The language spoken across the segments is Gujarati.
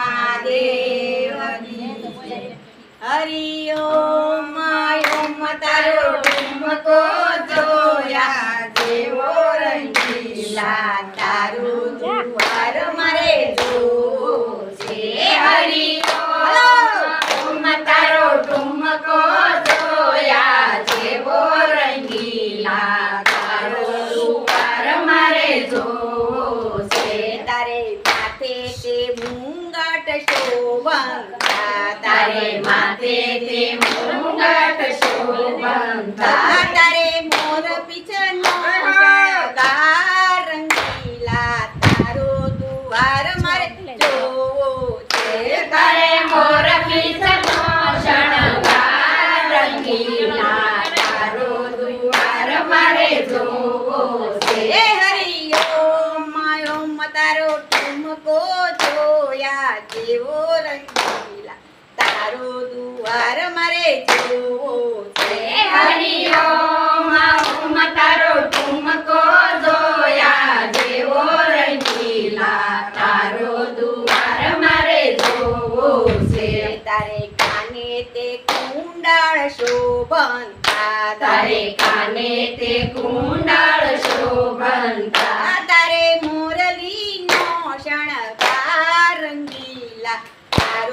મહાદેવની હરિ ઓમ ઓમ તારો ટુમકો જોયા. જેવો રંગીલા શોભંતા તારે માથે તે મુંગટ શોભંતા રંગીલા તારો દુવાર મારે જોવો છે તારે કાને તે કુંડાળ શોભન તારે કાને તે કુંડાળ શોભન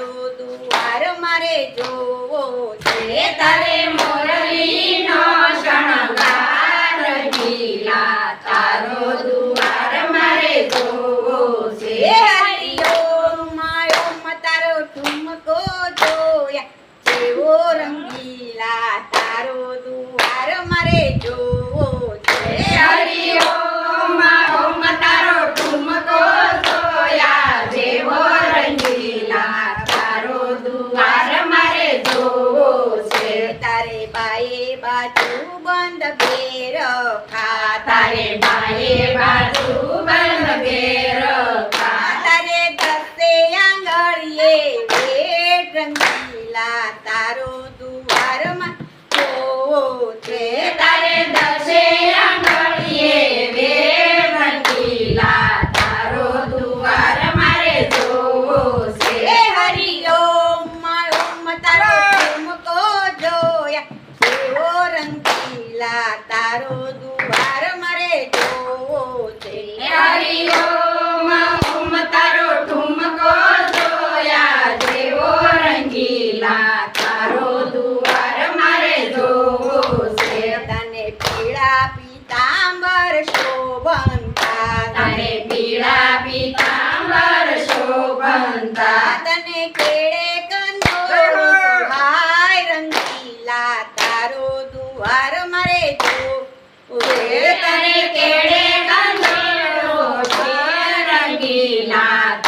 મારું દુવાર મારે જોવો છે તારે મોરલી. સખા તારે બાએ બાજુ બન પીળા પીતાંબર શોભંતા તને પીળા પીતાંબર શોભંતા તને કેળે કંદોરો હાય રંગીલા તારો દુવાર મરે જો તને કેળે કંદોરો રંગીલા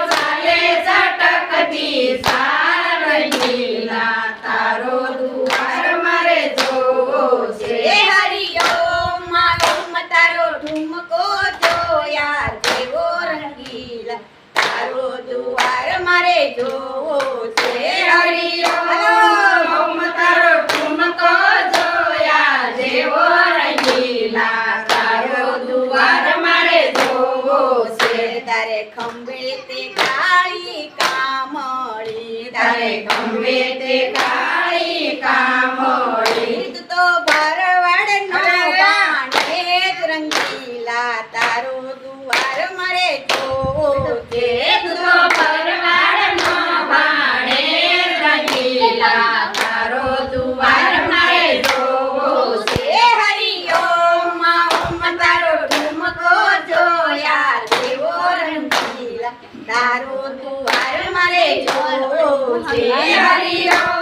સતી સા ದರೆ ಕಂಬಿತೆ ಕಾಯಿ ಕಾಮೋಳಿ ದರೆ ಕಂಬಿತೆ ಕಾಯಿ ಕಾಮೋಳಿ ಇದು ತೋ તારું તું મારે જો છે હરિયો